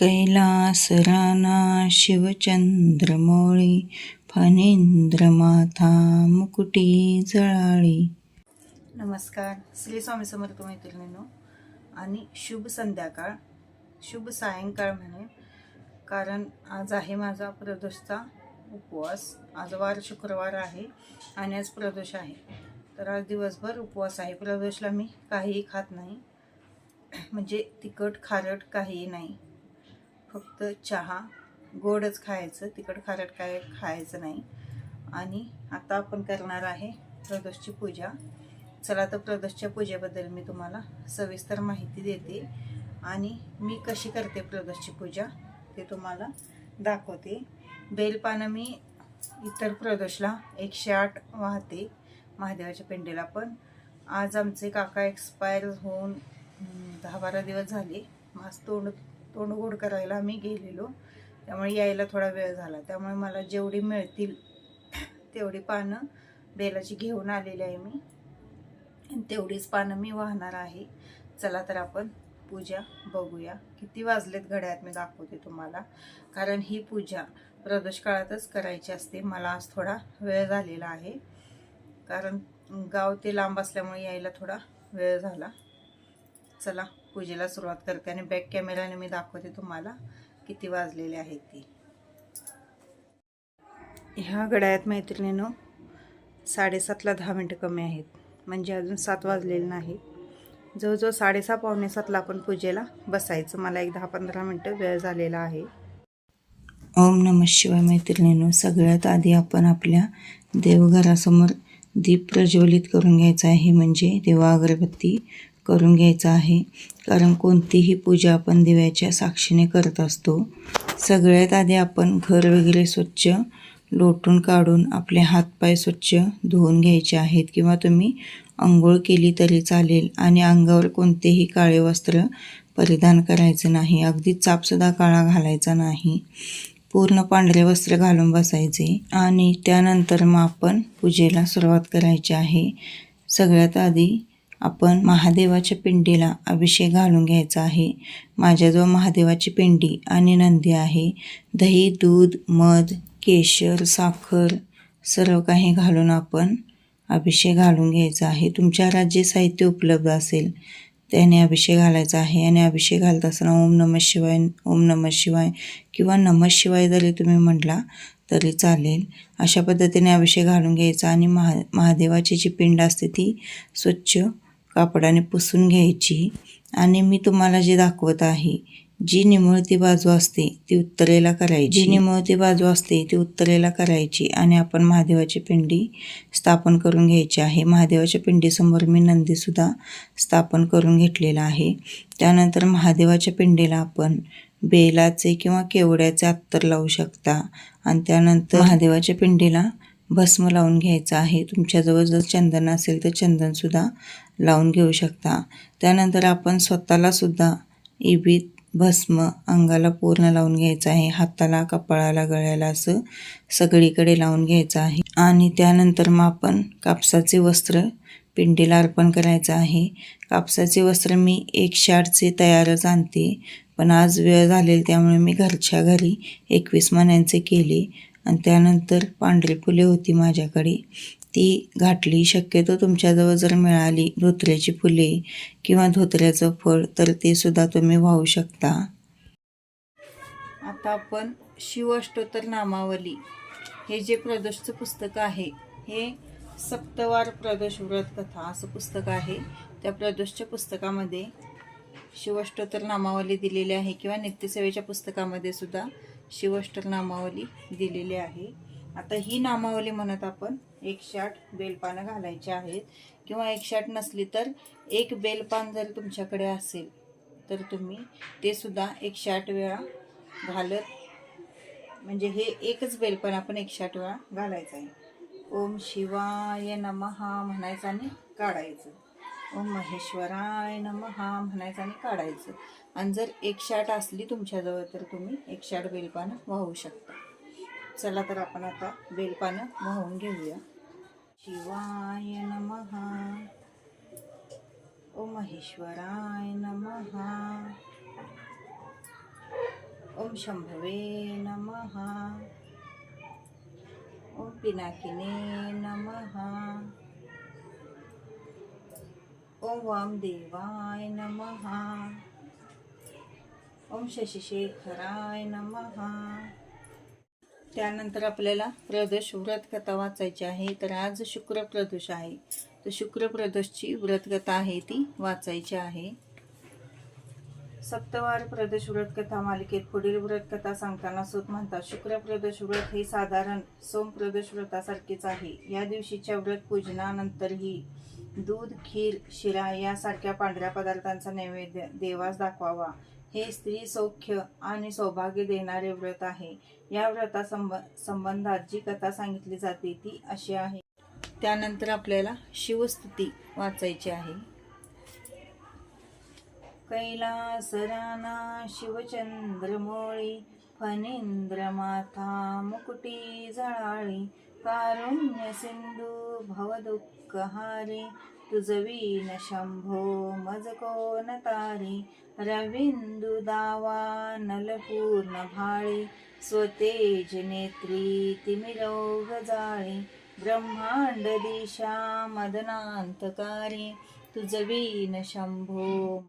कैलास राना शिवचंद्रमौळी फणेंद्र माथा मुकुटी जळाळी. नमस्कार. श्री स्वामी समर्थ मैत्रिणीनो आणि शुभ संध्याकाळ शुभ सायंकाळ म्हणे. कारण आज आहे माझा प्रदोषचा उपवास. आज वार शुक्रवार आहे आणि आज प्रदोष आहे. तर आज दिवसभर उपवास आहे. प्रदोषला मी काहीही खात नाही. म्हणजे तिखट खारट काहीही नाही. फक्त चहा गोडच खायचं तिखट खारट काय खायचं नाही. आणि आता आपण करणार आहे प्रदोषची पूजा. चला तर प्रदोषच्या पूजेबद्दल मी तुम्हाला सविस्तर माहिती देते आणि मी कशी करते प्रदोषची पूजा ते तुम्हाला दाखवते. बेलपानं मी इतर प्रदोषला एकशे आठ वाहते महादेवाच्या पिंडीला पण. आज आमचे काका एक्सपायर होऊन दहा बारा दिवस झाले. मास तोंड तोंड गोड करायला आम्ही गेलेलो. त्यामुळे यायला थोडा वेळ झाला. त्यामुळे मला जेवढी मिळतील तेवढी पानं बेलाची घेऊन आलेली आहे मी. आणि तेवढीच पानं मी वाहणार आहे. चला तर आपण पूजा बघूया. किती वाजलेत घड्यात मी दाखवते तुम्हाला. कारण ही पूजा प्रदोष काळातच करायची असते. मला आज थोडा वेळ झालेला आहे. कारण गाव ते लांब असल्यामुळे यायला थोडा वेळ झाला. चला. पूजेला सुरुवात करते आणि बॅक कॅमेराने मी दाखवते तुम्हाला किती वाजलेले आहेत ती. ह्या गड्यात मैत्रिणीनं साडेसातला दहा मिनटं कमी आहेत. म्हणजे अजून सात वाजलेले नाही. जवळजवळ साडेसहा पावणे सातला आपण पूजेला बसायचं. मला एक दहा पंधरा मिनटं वेळ झालेला आहे. ओम नम शिवाय मैत्रिणीनो सगळ्यात आधी आपण आपल्या देवघरासमोर दीप प्रज्वलित करून घ्यायचं आहे. म्हणजे देवा अगरबत्ती करून घ्यायचा आहे. कारण कोणतीही पूजा आपण दिव्याच्या साक्षीने करत असतो. सगळ्यात आधी आपण घर वगैरे स्वच्छ लोटून काढून आपले हातपाय स्वच्छ धुवून घ्यायचे आहेत किंवा तुम्ही आंघोळ केली तरी चालेल आणि अंगावर कोणतेही काळे वस्त्र परिधान करायचं नाही. अगदी चापसुद्धा काळा घालायचा नाही. पूर्ण पांढरे वस्त्र घालून बसायचे आणि त्यानंतर मग आपण पूजेला सुरुवात करायची आहे. सगळ्यात आधी आपण महादेवाच्या पिंडीला अभिषेक घालून घ्यायचा आहे. माझ्याजवळ महादेवाची पिंडी आणि नंदी आहे. दही दूध मध केशर साखर सर्व काही घालून आपण अभिषेक घालून घ्यायचा आहे. तुमच्या राज्य साहित्य उपलब्ध असेल. त्याने अभिषेक घालायचा आहे आणि अभिषेक घालत असताना ओम नमः शिवाय ओम नमः शिवाय किंवा नमः शिवाय जरी तुम्ही म्हटला तरी चालेल. अशा पद्धतीने अभिषेक घालून घ्यायचा आणि महा महादेवाची जी पिंड असते ती स्वच्छ कापडाने पुसून घ्यायची. आणि मी तुम्हाला जे दाखवत आहे जी निमुळती बाजू असते ती उत्तरेला करायची. जी निमुळती बाजू असते ती उत्तरेला करायची. आणि आपण महादेवाची पिंडी स्थापन करून घ्यायची आहे. महादेवाच्या पिंडीसमोर मी नंदीसुद्धा स्थापन करून घेतलेला आहे. त्यानंतर महादेवाच्या पिंडीला आपण बेलाचे किंवा केवड्याचे अत्तर लावू शकता. आणि त्यानंतर महादेवाच्या पिंडीला भस्म लावून घ्यायचं आहे. तुमच्याजवळ जर चंदन असेल तर चंदनसुद्धा लावून घेऊ शकता. त्यानंतर आपण स्वतःलासुद्धा इबीत भस्म अंगाला पूर्ण लावून घ्यायचं आहे. हाताला कपाळाला गळ्याला असं सगळीकडे लावून घ्यायचं आहे. आणि त्यानंतर मग आपण कापसाचे वस्त्र पिंडीला अर्पण करायचं आहे. कापसाचे वस्त्र मी एक शाडचे तयारच आणते. पण आज वेळ झालेली त्यामुळे मी घरच्या घरी एकवीस मण्यांचे केले. आणि त्यानंतर पांढरी फुले होती माझ्याकडे. ती घातली. शक्यतो तुमच्याजवळ जर मिळाली धोत्र्याची फुले किंवा धोत्र्याचं फळ तर ते सुद्धा तुम्ही वाहू शकता. आता आपण शिवअष्टोत्तर नामावली. हे जे प्रदोषचं पुस्तक आहे हे सप्तवार प्रदोष व्रत कथा असं पुस्तक आहे. त्या प्रदोषच्या पुस्तकामध्ये शिवष्टोत्तर नामावली दिलेली आहे किंवा नित्यसेवेच्या पुस्तकामध्ये सुद्धा शिवष्टक नामावली दिलेली आहे. आता ही नामावली म्हणत आपण एकशे आठ बेलपानं घालायची आहेत. किंवा एकशे आठ नसली तर एक बेलपान जर तुमच्याकडे असेल तर तुम्ही ते सुद्धा एकशे आठ वेळा घालत म्हणजे हे एकच बेलपान आपण एकशे आठ वेळा घालायचं आहे. ओम शिवाय नमहा म्हणायचं आणि काढायचं. ओम महेश्वराय नमहा म्हणायचं आणि काढायचं. आणि जर एक शाट असली तुमच्याजवळ तर तुम्ही एक शाट बेलपानं वाहू शकता. चला तर आपण आता बेलपानं वाहून घेऊया. शिवाय नम. ओ महेश्वराय नम. ओम शंभवे नमः. ओम पिनाकिने नमः. ओम वामदेवाय नमः। ओम शशिशेखराय नमः। त्यानंतर आपल्याला प्रदोष व्रत कथा वाचायची आहे. तर आज शुक्र प्रदोष आहे. तर शुक्र प्रदोषची व्रत कथा आहे ती वाचायची आहे. सप्तवार प्रदोष व्रत कथा मालिकेत पुढील व्रत कथा सांगताना सूत म्हणतात शुक्र प्रदोष व्रत हे साधारण सोम प्रदोष व्रतासारखेच आहे. या दिवशीच्या व्रत पूजनानंतरही दूध खीर शिरा यासारख्या पांढऱ्या पदार्थांचा नैवेद्य देवास दाखवावा. हे स्त्री सौख्य आणि सौभाग्य देणारे व्रत आहे. या व्रता संब संबंधात जी कथा सांगितली जाते ती अशी आहे. त्यानंतर आपल्याला शिवस्तुती वाचायची आहे. कैलासराना शिवचंद्रमोळी फणींद्र माथा मुकुटी जळाळी कारुण्य सिंधू भवदुःखहारी तुझवीन शंभो मज कोण तारी रविंदु दावा नलपूर्ण भाळी स्वतेज नेत्री तिमिरोग जाळी ब्रह्मांड दिशा मदनांतकारी तुझवीन शंभो.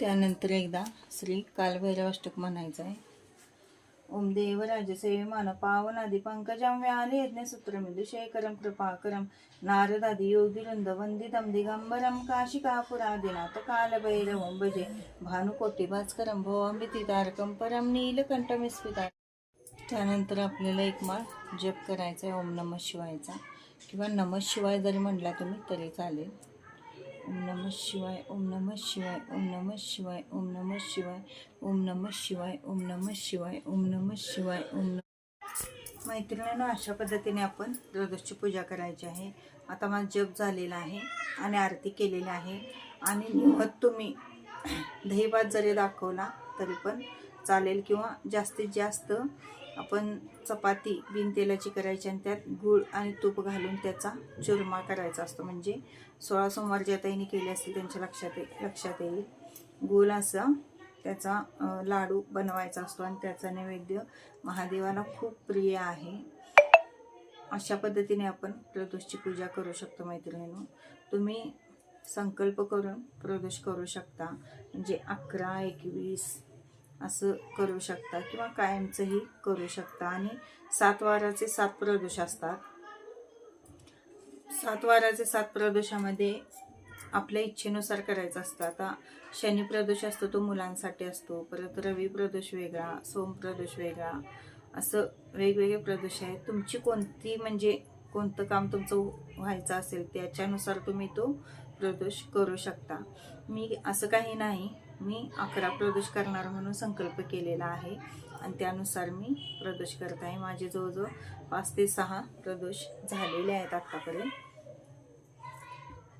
त्यानंतर एकदा श्री कालभैरव अष्टक म्हणायचं आहे ओम देव राजसेविमान पावनादि पंकजं व्याले यज्ञसूत्रमिदु शेखरं कृपाकरं। नारदादि योगिवृन्द वन्दितं दिगम्बरं काशिकापुरादिनाथ कालभैरवं भजे। भानुकोटी भास्करं भवाम्बितितारकं परं नीलकंठमिस्मिता त्यानंतर आपल्याला एक माळ जप करायचा आहे ओम नमः शिवायचा. किंवा नमः शिवाय जरी म्हटला तुम्ही तरी चालेल. ओम नमः शिवाय ओम नमः शिवाय ओम नमः शिवाय ओम नमः शिवाय ओम नमः शिवाय ओम नमः शिवाय ओम नमः शिवाय ओम नम मैत्रिणीनं अशा पद्धतीने आपण प्रदोषची पूजा करायची आहे. आता माझा जप झालेला आहे आणि आरती केलेली आहे. आणि निवत तुम्ही दहीभात जरी दाखवला तरी पण चालेल किंवा जास्तीत जास्त आपण चपाती बिनतेलाची करायची आणि त्यात गूळ आणि तूप घालून त्याचा चुरमा करायचा असतो. म्हणजे सोळा सोमवार ज्या ताईने केले असतील त्यांच्या लक्षात लक्षात येईल. गूळ असा त्याचा लाडू बनवायचा असतो आणि त्याचा नैवेद्य महादेवाला खूप प्रिय आहे. अशा पद्धतीने आपण प्रदोषची पूजा करू शकतो मैत्रिणींनो. तुम्ही संकल्प करून प्रदोष करू शकता. म्हणजे अकरा एकवीस असं करू शकता किंवा कायमचंही करू शकता. आणि सातवाराचे सात प्रदोष असतात. सातवाराचे सात प्रदोषामध्ये आपल्या इच्छेनुसार करायचं असतं. आता शनी प्रदोष असतो तो मुलांसाठी असतो. परत रवी प्रदोष वेगळा सोम प्रदोष वेगळा असं वेगवेगळे प्रदोष आहेत. तुमची कोणती म्हणजे कोणतं काम तुमचं व्हायचं असेल त्याच्यानुसार तुम्ही तो प्रदोष करू शकता. मी असं काही नाही. मी अकरा प्रदोष करणार म्हणून संकल्प केलेला आहे. आणि त्यानुसार मी प्रदोष करत आहे. माझे जवळजवळ पाच ते सहा प्रदोष झालेले आहेत आत्तापर्यंत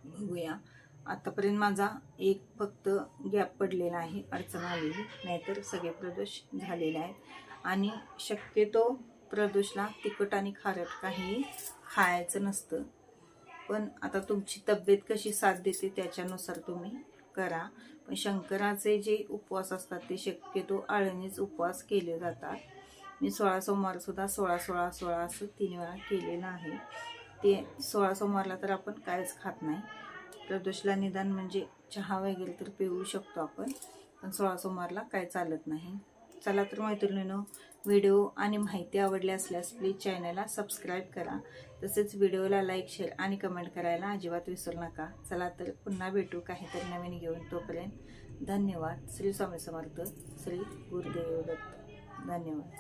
बघूया. आत्तापर्यंत माझा एक फक्त गॅप पडलेला आहे. अडचण आलेली नाहीतर सगळे प्रदोष झालेले आहेत. आणि शक्यतो प्रदोषला तिखट आणि खारट काही खायचं नसतं. पण आता तुमची तब्येत कशी साथ देते त्याच्यानुसार तुम्ही करा. पण शंकराचे जे उपवास असतात ते शक्यतो आळणीच उपवास केले जातात. मी सोळा सोमवारसुद्धा सोळा सोळा सोळा असं तीन वेळा केलेलं आहे ते सोळा सोमवारला तर आपण काहीच खात नाही. प्रदोषला निदान म्हणजे चहा वगैरे तर पिऊ शकतो आपण पण सोळा सोमवारला काय चालत नाही. चला तर मैत्रिणीनं व्हिडिओ आणि माहिती आवडली असल्यास प्लीज चॅनलला सबस्क्राईब करा. तसेच व्हिडिओला लाईक शेअर आणि कमेंट करायला अजिबात विसरू नका. चला तर पुन्हा भेटू काहीतरी नवीन घेऊन. तोपर्यंत धन्यवाद. श्री स्वामी समर्थ. श्री गुरुदेव दत्त. धन्यवाद.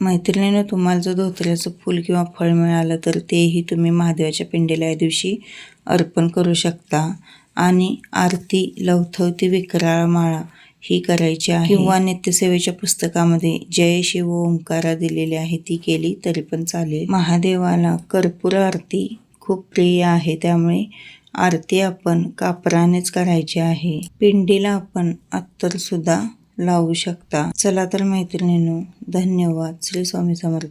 मैत्रिणीनं तुम्हाला जर धोत्र्याचं फूल किंवा फळ मिळालं तर तेही तुम्ही महादेवाच्या पिंडीला या दिवशी अर्पण करू शकता. आणि आरती लवथवती विकराळ माळा ही करायची आहे. किंवा नित्यसेवेच्या पुस्तकामध्ये जय शिव ओंकारा दिलेली आहे ती केली तरी पण चालेल. महादेवाला कर्पूर आरती खूप प्रिय आहे त्यामुळे आरती आपण कापरानेच करायची आहे. पिंडीला आपण अत्तर सुद्धा लावू शकता. चला तर मैत्रिणींनो धन्यवाद. श्री स्वामी समर्थ.